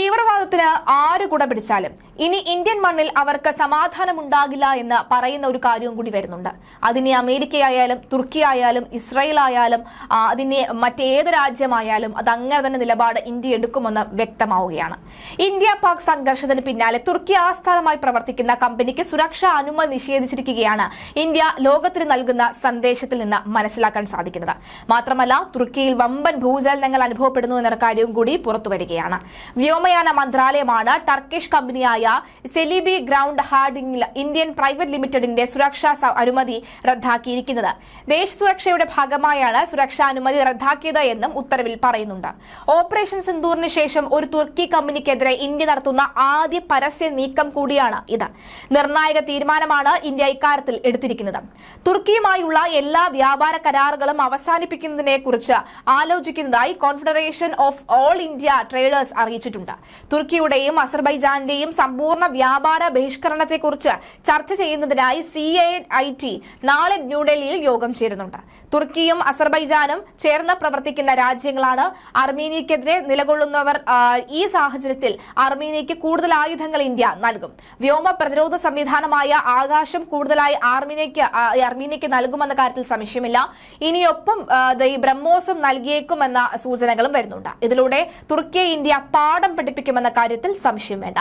തീവ്രവാദത്തിന് ആര് കുട പിടിച്ചാലും ഇനി ഇന്ത്യൻ മണ്ണിൽ അവർക്ക് സമാധാനമുണ്ടാകില്ല എന്ന് പറയുന്ന ഒരു കാര്യവും കൂടി വരുന്നുണ്ട്. അതിനെ അമേരിക്കയായാലും തുർക്കി ആയാലും ഇസ്രായേൽ ആയാലും അതിനെ മറ്റേത് രാജ്യമായാലും അത് അങ്ങനെ തന്നെ നിലപാട് ഇന്ത്യ എടുക്കുമെന്ന് വ്യക്തമാവുകയാണ്. ഇന്ത്യ പാക് സംഘർഷത്തിന് പിന്നാലെ തുർക്കി ആസ്ഥാനമായി പ്രവർത്തിക്കുന്ന കമ്പനിക്ക് സുരക്ഷാ അനുമതി നിഷേധിച്ചിരിക്കുകയാണ് ഇന്ത്യ ലോകത്തിന് നൽകുന്ന സന്ദേശത്തിൽ നിന്ന് മനസ്സിലാക്കാൻ സാധിക്കുന്നത്. മാത്രമല്ല തുർക്കിയിൽ വമ്പൻ ഭൂചലനങ്ങൾ അനുഭവപ്പെടുന്നു എന്ന കാര്യവും കൂടി പുറത്തുവരികയാണ് വ്യോമയാന മന്ത്രാലയമാണ് ടർക്കിഷ് കമ്പനിയായ സെലിബി ഗ്രൗണ്ട് ഹാർഡിംഗിൽ ഇന്ത്യൻ പ്രൈവറ്റ് ലിമിറ്റഡിന്റെ സുരക്ഷാ അനുമതി റദ്ദാക്കിയിരിക്കുന്നത്. ദേശ സുരക്ഷയുടെ ഭാഗമായാണ് സുരക്ഷാ അനുമതി റദ്ദാക്കിയത് എന്നും ഉത്തരവിൽ പറയുന്നുണ്ട്. ഓപ്പറേഷൻ സിന്ദൂറിന് ശേഷം ഒരു തുർക്കി കമ്പനിക്കെതിരെ ഇന്ത്യ നടത്തുന്ന ആദ്യ പരസ്യ നീക്കം കൂടിയാണ് ഇത്. നിർണായക തീരുമാനമാണ് ഇന്ത്യ ഇക്കാര്യത്തിൽ എടുത്തിരിക്കുന്നത്. തുർക്കിയുമായുള്ള എല്ലാ വ്യാപാര കരാറുകളും അവസാനിപ്പിക്കുന്നതിനെ കുറിച്ച് ആലോചിക്കുന്നതായി confederation of all India traders അറിയിച്ചിട്ടുണ്ട്. തുർക്കിയുടെയും അസർബൈജാന്റെയും സമ്പൂർണ വ്യാപാര ബഹിഷ്കരണത്തെക്കുറിച്ച് ചർച്ച ചെയ്യുന്നതിനായി സി ഐ ടി നാളെ ന്യൂഡൽഹിയിൽ യോഗം ചേരുന്നുണ്ട്. തുർക്കിയും അസർബൈജാനും ചേർന്ന് പ്രവർത്തിക്കുന്ന രാജ്യങ്ങളാണ് അർമീനിയക്കെതിരെ നിലകൊള്ളുന്നവർ ഈ സാഹചര്യത്തിൽ അർമീനിയക്ക് കൂടുതൽ ആയുധങ്ങൾ ഇന്ത്യ നൽകും. വ്യോമ പ്രതിരോധ സംവിധാനമായ ആകാശം കൂടുതലായി ആർമീനിയക്ക് അർമീനിയക്ക് നൽകുമെന്ന കാര്യത്തിൽ സംശയമില്ല. ഇനിയൊപ്പം ഈ ബ്രഹ്മോസും നൽകിയേക്കുമെന്ന സൂചനകളും വരുന്നുണ്ട്. ഇതിലൂടെ തുർക്കിയെ ഇന്ത്യ പാഠം പഠിപ്പിക്കുമെന്ന കാര്യത്തിൽ സംശയം വേണ്ട.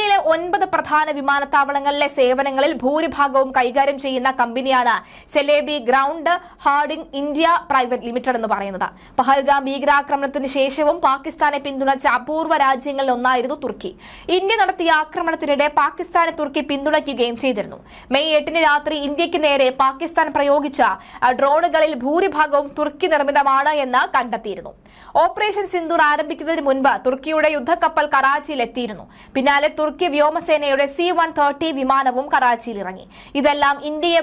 ഇന്ത്യയിലെ ഒൻപത് പ്രധാന വിമാനത്താവളങ്ങളിലെ സേവനങ്ങളിൽ ഭൂരിഭാഗവും കൈകാര്യം ചെയ്യുന്ന കമ്പനിയാണ് Celebi ground handling India private limited എന്ന് പറയുന്നത്. പഹൽഗാം ഭീകരാക്രമണത്തിന് ശേഷവും പാകിസ്ഥാനെ പിന്തുണച്ച അപൂർവ രാജ്യങ്ങളിൽ ഒന്നായിരുന്നു തുർക്കി. ഇന്ത്യ നടത്തിയ ആക്രമണത്തിനിടെ പാകിസ്ഥാനെ തുർക്കി പിന്തുണയ്ക്കുകയും ചെയ്തിരുന്നു. മെയ് എട്ടിന് രാത്രി ഇന്ത്യയ്ക്ക് നേരെ പാകിസ്ഥാൻ പ്രയോഗിച്ച ഡ്രോണുകളിൽ ഭൂരിഭാഗവും തുർക്കി നിർമ്മിതമാണ് എന്ന് കണ്ടെത്തിയിരുന്നു. ഓപ്പറേഷൻ സിന്ദൂർ ആരംഭിക്കുന്നതിന് മുൻപ് തുർക്കിയുടെ യുദ്ധക്കപ്പൽ കറാച്ചിയിൽ എത്തിയിരുന്നു പിന്നാലെ തുർക്കി വ്യോമസേനയുടെ സി വൺ തേർട്ടി വിമാനവും കറാച്ചിയിൽ ഇറങ്ങി ഇതെല്ലാം ഇന്ത്യയെ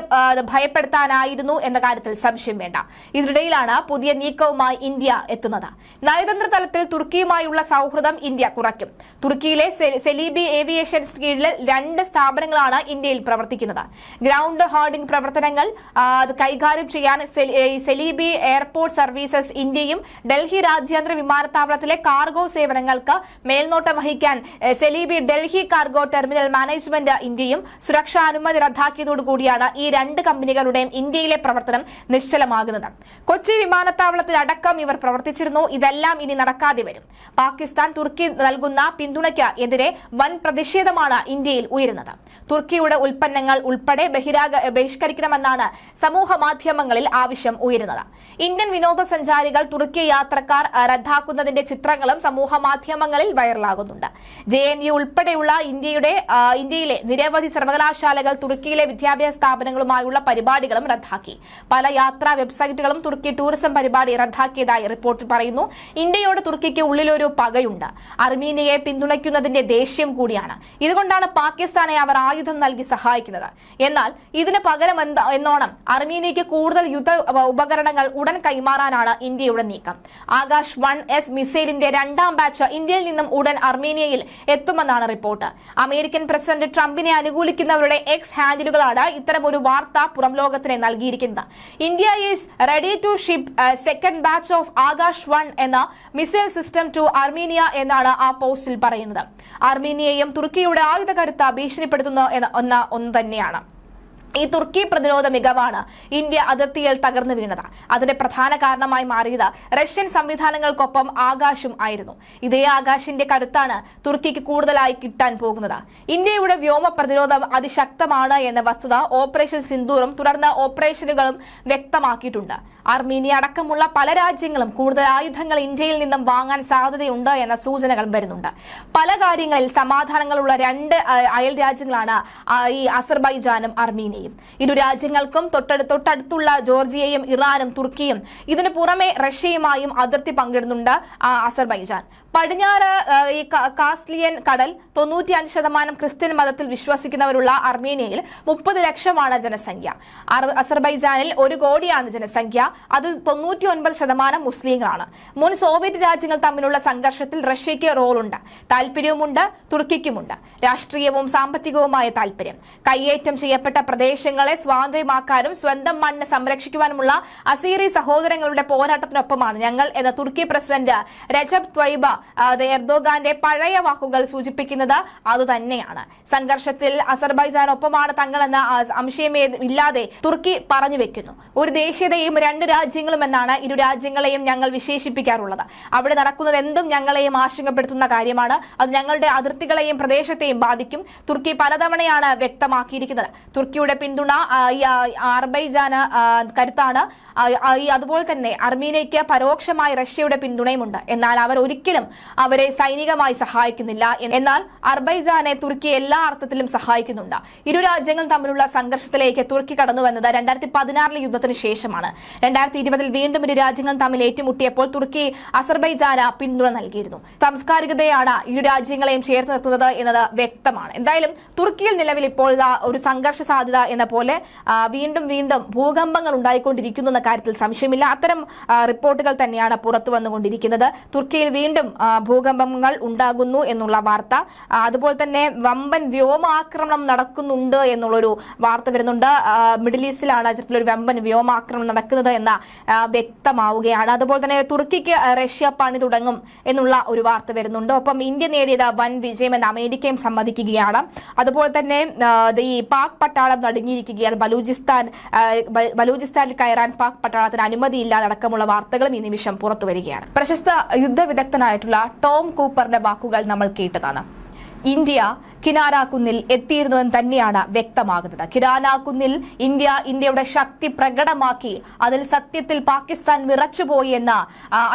ഭയപ്പെടുത്താനായിരുന്നു എന്ന കാര്യത്തിൽ സംശയം വേണ്ട. ഇതിനിടയിലാണ് പുതിയ നീക്കവുമായി ഇന്ത്യ എത്തുന്നത്. നയതന്ത്ര തലത്തിൽ തുർക്കിയുമായുള്ള സൗഹൃദം ഇന്ത്യ കുറയ്ക്കും. തുർക്കിയിലെ സെലീബി ഏവിയേഷൻ കീഴിൽ രണ്ട് സ്ഥാപനങ്ങളാണ് ഇന്ത്യയിൽ പ്രവർത്തിക്കുന്നത്. ഗ്രൗണ്ട് ഹാർഡിംഗ് പ്രവർത്തനങ്ങൾ കൈകാര്യം ചെയ്യാൻ സെലീബി എയർപോർട്ട് സർവീസസ് ഇന്ത്യയും ഡൽഹി രാജ്യാന്തര വിമാനത്താവളത്തിലെ കാർഗോ സേവനങ്ങൾക്ക് മേൽനോട്ടം വഹിക്കാൻ Celebi Delhi cargo terminal management ഇന്ത്യയും സുരക്ഷാ അനുമതി റദ്ദാക്കിയതോടുകൂടിയാണ് ഈ രണ്ട് കമ്പനികളുടെയും ഇന്ത്യയിലെ പ്രവർത്തനം നിശ്ചലമാകുന്നത്. കൊച്ചി വിമാനത്താവളത്തിലടക്കം ഇവർ പ്രവർത്തിച്ചിരുന്നു. ഇതെല്ലാം ഇനി നടക്കാതെ വരും. പാകിസ്ഥാൻ തുർക്കി നൽകുന്ന പിന്തുണയ്ക്ക് എതിരെ വൻ പ്രതിഷേധമാണ് ഇന്ത്യയിൽ ഉയരുന്നത്. തുർക്കിയുടെ ഉൽപ്പന്നങ്ങൾ ഉൾപ്പെടെ ബഹിരാഗ ബഹിഷ്കരിക്കണമെന്നാണ് സമൂഹ മാധ്യമങ്ങളിൽ ആവശ്യം ഉയരുന്നത്. ഇന്ത്യൻ വിനോദസഞ്ചാരികൾ തുർക്കി യാത്രക്കാർ ആ, റദ്ദാക്കുന്നതിന്റെ ചിത്രങ്ങളും സമൂഹ മാധ്യമങ്ങളിൽ വൈറലാകുന്നുണ്ട്. ജെ എൻ യു ഉൾപ്പെടെയുള്ള ഇന്ത്യയുടെ ഇന്ത്യയിലെ നിരവധി സർവകലാശാലകൾ തുർക്കിയിലെ വിദ്യാഭ്യാസ സ്ഥാപനങ്ങളുമായുള്ള പരിപാടികളും റദ്ദാക്കി. പല യാത്രാ വെബ്സൈറ്റുകളും തുർക്കി ടൂറിസം പരിപാടി റദ്ദാക്കിയതായി റിപ്പോർട്ടിൽ പറയുന്നു. ഇന്ത്യയോട് തുർക്കിക്ക് ഉള്ളിലൊരു പകയുണ്ട്. അർമീനിയയെ പിന്തുണയ്ക്കുന്നതിന്റെ ദേഷ്യം കൂടിയാണ്. ഇതുകൊണ്ടാണ് പാകിസ്ഥാനെ അവർ ആയുധം നൽകി സഹായിക്കുന്നത്. എന്നാൽ ഇതിന് പകരം എന്നോണം അർമീനിയയ്ക്ക് കൂടുതൽ യുദ്ധ ഉപകരണങ്ങൾ ഉടൻ കൈമാറാനാണ് ഇന്ത്യയുടെ നീക്കം. ആകാശ് വൺ എസ് മിസൈലിന്റെ രണ്ടാം ബാച്ച് ഇന്ത്യയിൽ നിന്നും ഉടൻ അർമേനിയയിൽ എത്തുമെന്നാണ് റിപ്പോർട്ട്. അമേരിക്കൻ പ്രസിഡന്റ് ട്രംപിനെ അനുകൂലിക്കുന്നവരുടെ എക്സ് ഹാൻഡിലുകളാണ് ഇത്തരം ഒരു വാർത്ത പുറം ലോകത്തിന് നൽകിയിരിക്കുന്നത്. India is ready to ship second batch of Akash one എന്ന മിസൈൽ സിസ്റ്റം ടു അർമീനിയ എന്നാണ് ആ പോസ്റ്റിൽ പറയുന്നത്. അർമീനിയയും തുർക്കിയുടെ ആയുധ കരുത്ത ഭീഷണിപ്പെടുത്തുന്നു എന്ന ഒന്ന തന്നെയാണ്. ഈ തുർക്കി പ്രതിരോധ മികവാണ് ഇന്ത്യ അതിർത്തിയിൽ തകർന്നു വീണത്. അതിന്റെ പ്രധാന കാരണമായി മാറിയത് റഷ്യൻ സംവിധാനങ്ങൾക്കൊപ്പം ആകാശും ആയിരുന്നു. ഇതേ ആകാശിന്റെ കരുത്താണ് തുർക്കിക്ക് കൂടുതലായി കിട്ടാൻ പോകുന്നത്. ഇന്ത്യയുടെ വ്യോമ പ്രതിരോധം അതിശക്തമാണ് എന്ന വസ്തുത ഓപ്പറേഷൻ സിന്ദൂറും തുടർന്ന് ഓപ്പറേഷനുകളും വ്യക്തമാക്കിയിട്ടുണ്ട്. അർമീനിയ അടക്കമുള്ള പല രാജ്യങ്ങളും കൂടുതൽ ആയുധങ്ങൾ ഇന്ത്യയിൽ നിന്നും വാങ്ങാൻ സാധ്യതയുണ്ട് എന്ന സൂചനകൾ വരുന്നുണ്ട്. പല കാര്യങ്ങളിൽ സമാധാനങ്ങളുള്ള രണ്ട് അയൽ രാജ്യങ്ങളാണ് ഈ അസർബൈജാനും അർമീനിയയും. ഇരു രാജ്യങ്ങൾക്കും തൊട്ടടു തൊട്ടടുത്തുള്ള ജോർജിയയും ഇറാനും തുർക്കിയും ഇതിനു പുറമെ റഷ്യയുമായും അതിർത്തി പങ്കിടുന്നുണ്ട് അസർബൈജാൻ. പടിഞ്ഞാറ് ഈ കാസ്ലിയൻ കടൽ തൊണ്ണൂറ്റിയഞ്ച് ശതമാനം ക്രിസ്ത്യൻ മതത്തിൽ വിശ്വസിക്കുന്നവരുള്ള അർമേനിയയിൽ മുപ്പത് ലക്ഷമാണ് ജനസംഖ്യ. അസർബൈജാനിൽ ഒരു കോടിയാണ് ജനസംഖ്യ. അതിൽ തൊണ്ണൂറ്റി ഒൻപത് ശതമാനം മുസ്ലിങ്ങളാണ്. മുൻ സോവിയറ്റ് രാജ്യങ്ങൾ തമ്മിലുള്ള സംഘർഷത്തിൽ റഷ്യയ്ക്ക് റോളുണ്ട്. താല്പര്യവുമുണ്ട് തുർക്കിക്കുമുണ്ട്. രാഷ്ട്രീയവും സാമ്പത്തികവുമായ താല്പര്യം കയ്യേറ്റം ചെയ്യപ്പെട്ട പ്രദേശങ്ങളെ സ്വാതന്ത്ര്യമാക്കാനും സ്വന്തം മണ്ണ് സംരക്ഷിക്കുവാനുമുള്ള അസീറി സഹോദരങ്ങളുടെ പോരാട്ടത്തിനൊപ്പമാണ് ഞങ്ങൾ എന്ന തുർക്കി പ്രസിഡന്റ് രജബ് ത്വൈബ അത് എർദോഗാന്റെ പഴയ വാക്കുകൾ സൂചിപ്പിക്കുന്നത് അതുതന്നെയാണ്. സംഘർഷത്തിൽ അസർബൈജാനൊപ്പമാണ് തങ്ങളെന്ന് സംശയമേ ഇല്ലാതെ തുർക്കി പറഞ്ഞു വെക്കുന്നു. ഒരു ദേശീയതയും രണ്ട് രാജ്യങ്ങളും എന്നാണ് ഇരു രാജ്യങ്ങളെയും ഞങ്ങൾ വിശേഷിപ്പിക്കാറുള്ളത്. അവിടെ നടക്കുന്നത് എന്തും ഞങ്ങളെയും ആശങ്കപ്പെടുത്തുന്ന കാര്യമാണ്. അത് ഞങ്ങളുടെ അതിർത്തികളെയും പ്രദേശത്തെയും ബാധിക്കും. തുർക്കി പലതവണയാണ് വ്യക്തമാക്കിയിരിക്കുന്നത്. തുർക്കിയുടെ പിന്തുണ ഈ, അർബൈജാന് കരുത്താണ്. ഈ അതുപോലെ തന്നെ അർമീനയ്ക്ക് പരോക്ഷമായി റഷ്യയുടെ പിന്തുണയുമുണ്ട്. എന്നാൽ അവർ ഒരിക്കലും അവരെ സൈനികമായി സഹായിക്കുന്നില്ല. എന്നാൽ അർബൈജാനെ തുർക്കി എല്ലാ അർത്ഥത്തിലും സഹായിക്കുന്നുണ്ട്. ഇരു രാജ്യങ്ങൾ തമ്മിലുള്ള സംഘർഷത്തിലേക്ക് തുർക്കി കടന്നു വന്നത് രണ്ടായിരത്തി പതിനാറിലെ യുദ്ധത്തിന് ശേഷമാണ്. രണ്ടായിരത്തി ഇരുപതിൽ വീണ്ടും ഇരു രാജ്യങ്ങളും തമ്മിൽ ഏറ്റുമുട്ടിയപ്പോൾ തുർക്കി അസർബൈജാന പിന്തുണ നൽകിയിരുന്നു. സാംസ്കാരികതയാണ് ഇരു രാജ്യങ്ങളെയും ചേർത്ത് നിർത്തുന്നത് എന്നത് വ്യക്തമാണ്. എന്തായാലും തുർക്കിയിൽ നിലവിൽ ഇപ്പോൾ ഒരു സംഘർഷ സാധ്യത എന്ന പോലെ വീണ്ടും വീണ്ടും ഭൂകമ്പങ്ങൾ ഉണ്ടായിക്കൊണ്ടിരിക്കുന്നു എന്ന കാര്യത്തിൽ സംശയമില്ല. അത്തരം റിപ്പോർട്ടുകൾ തന്നെയാണ് പുറത്തു വന്നുകൊണ്ടിരിക്കുന്നത്. തുർക്കിയിൽ വീണ്ടും ഭൂകമ്പങ്ങൾ ഉണ്ടാകുന്നു എന്നുള്ള വാർത്ത. അതുപോലെ തന്നെ വമ്പൻ വ്യോമാക്രമണം നടക്കുന്നുണ്ട് എന്നുള്ളൊരു വാർത്ത വരുന്നുണ്ട്. മിഡിൽ ഈസ്റ്റിലാണ് അത്തരത്തിലൊരു വമ്പൻ വ്യോമാക്രമണം നടക്കുന്നത് എന്ന വ്യക്തമാവുകയാണ്. അതുപോലെ തന്നെ തുർക്കിക്ക് റഷ്യ പണി തുടങ്ങും എന്നുള്ള ഒരു വാർത്ത വരുന്നുണ്ട്. ഒപ്പം ഇന്ത്യ നേടിയത് വൻ വിജയമെന്ന് അമേരിക്കയും സമ്മതിക്കുകയാണ്. അതുപോലെ തന്നെ ഈ പാക് പട്ടാളം നടുങ്ങിയിരിക്കുകയാണ്. ബലൂചിസ്ഥാൻ ബലൂചിസ്ഥാനിൽ കയറാൻ പാക് പട്ടാളത്തിന് അനുമതിയില്ലാതെ അടക്കമുള്ള വാർത്തകളും ഈ നിമിഷം പുറത്തു വരികയാണ്. പ്രശസ്ത യുദ്ധ വിദഗ്ധനായിട്ടുള്ള ടോം കൂപ്പറിന്റെ വാക്കുകൾ നമ്മൾ കേട്ടതാണ്. ഇന്ത്യ കിനാരാക്കുന്നിൽ എത്തിയിരുന്നുവെന്ന് തന്നെയാണ് വ്യക്തമാകുന്നത്. കിനാരാക്കുന്നിൽ ഇന്ത്യ ഇന്ത്യയുടെ ശക്തി പ്രകടമാക്കി അതിൽ സത്യത്തിൽ പാകിസ്ഥാൻ വിറച്ചുപോയി എന്ന്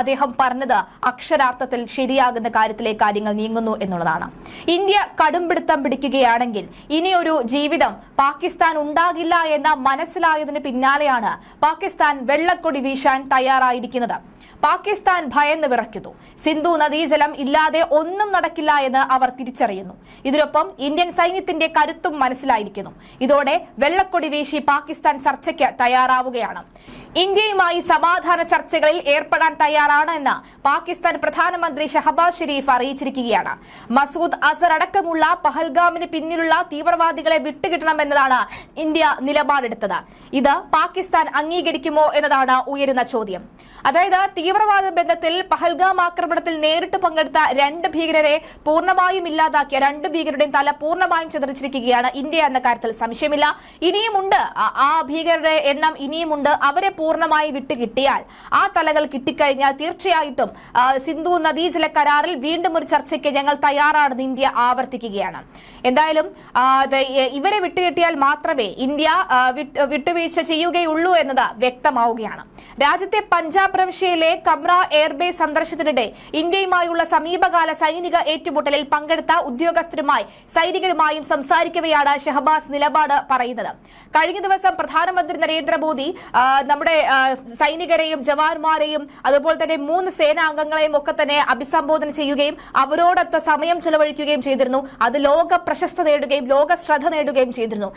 അദ്ദേഹം പറഞ്ഞത് അക്ഷരാർത്ഥത്തിൽ ശരിയാകുന്ന കാര്യത്തിലെ കാര്യങ്ങൾ നീങ്ങുന്നു എന്നുള്ളതാണ്. ഇന്ത്യ കടുംപിടുത്തം പിടിക്കുകയാണെങ്കിൽ ഇനിയൊരു ജീവിതം പാകിസ്ഥാൻ ഉണ്ടാകില്ല എന്ന മനസ്സിലായതിന് പിന്നാലെയാണ് പാകിസ്ഥാൻ വെള്ളക്കൊടി വീശാൻ തയ്യാറായിരിക്കുന്നത്. പാകിസ്ഥാൻ ഭയന്ന് വിറയ്ക്കുന്നു. സിന്ധു നദീജലം ഇല്ലാതെ ഒന്നും നടക്കില്ല എന്ന് അവർ തിരിച്ചറിയുന്നു. ഇതിനൊപ്പം ഇന്ത്യൻ സൈന്യത്തിന്റെ കരുത്തും മനസ്സിലായിരിക്കുന്നു. ഇതോടെ വെള്ളക്കൊടി വീശി പാകിസ്ഥാൻ ചർച്ചയ്ക്ക് തയ്യാറാവുകയാണ്. ഇന്ത്യയുമായി സമാധാന ചർച്ചകളിൽ ഏർപ്പെടാൻ തയ്യാറാണ് എന്ന് പാകിസ്ഥാൻ പ്രധാനമന്ത്രി ഷഹബാസ് ഷെരീഫ് അറിയിച്ചിരിക്കുകയാണ്. മസൂദ് അസർ അടക്കമുള്ള പഹൽഗാമിന് പിന്നിലുള്ള തീവ്രവാദികളെ വിട്ടുകിട്ടണമെന്നതാണ് ഇന്ത്യ നിലപാടെടുത്തത്. ഇത് പാകിസ്ഥാൻ അംഗീകരിക്കുമോ എന്നതാണ് ഉയരുന്ന ചോദ്യം. അതായത് തീവ്രവാദ ബന്ധത്തിൽ പഹൽഗാം ആക്രമണത്തിൽ നേരിട്ട് പങ്കെടുത്ത രണ്ട് ഭീകരരെ പൂർണമായും ഇല്ലാതാക്കിയ രണ്ട് ഭീകരരുടെയും തല പൂർണമായും ചിതറിച്ചിരിക്കുകയാണ് ഇന്ത്യ എന്ന കാര്യത്തിൽ സംശയമില്ല. ഇനിയുമുണ്ട്. ആ- ഭീകരരുടെ എണ്ണം ഇനിയുമുണ്ട്. അവരെ പൂർണമായി വിട്ടുകിട്ടിയാൽ ആ തലകൾ കിട്ടിക്കഴിഞ്ഞാൽ തീർച്ചയായിട്ടും സിന്ധു നദീജല കരാറിൽ വീണ്ടും ഒരു ചർച്ചയ്ക്ക് ഞങ്ങൾ തയ്യാറാണെന്ന് ഇന്ത്യ ആവർത്തിക്കുകയാണ്. എന്തായാലും ഇവരെ വിട്ടുകിട്ടിയാൽ മാത്രമേ ഇന്ത്യ വിട്ടുവീഴ്ച ചെയ്യുകയുള്ളൂ എന്നത് വ്യക്തമാവുകയാണ്. രാജ്യത്തെ പഞ്ചാബ് പ്രവിശ്യയിലെ കമ്ര എയർബേസ് സന്ദർശനത്തിനിടെ ഇന്ത്യയുമായുള്ള സമീപകാല സൈനിക ഏറ്റുമുട്ടലിൽ പങ്കെടുത്ത ഉദ്യോഗസ്ഥരുമായി സൈനികരുമായും സംസാരിക്കവെയാണ് ഷഹബാസ് നിലപാട് പറയുന്നത്. കഴിഞ്ഞ ദിവസം പ്രധാനമന്ത്രി നരേന്ദ്രമോദി നമ്മുടെ സൈനികരെയും ജവാന്മാരെയും അതുപോലെ തന്നെ മൂന്ന് സേനാംഗങ്ങളെയും ഒക്കെ തന്നെ അഭിസംബോധന ചെയ്യുകയും അവരോടൊത്ത് സമയം ചെലവഴിക്കുകയും ചെയ്തിരുന്നു. അത് ലോക പ്രശസ്ത നേടുകയും ലോക ശ്രദ്ധ നേടുകയും ചെയ്തിരുന്നു.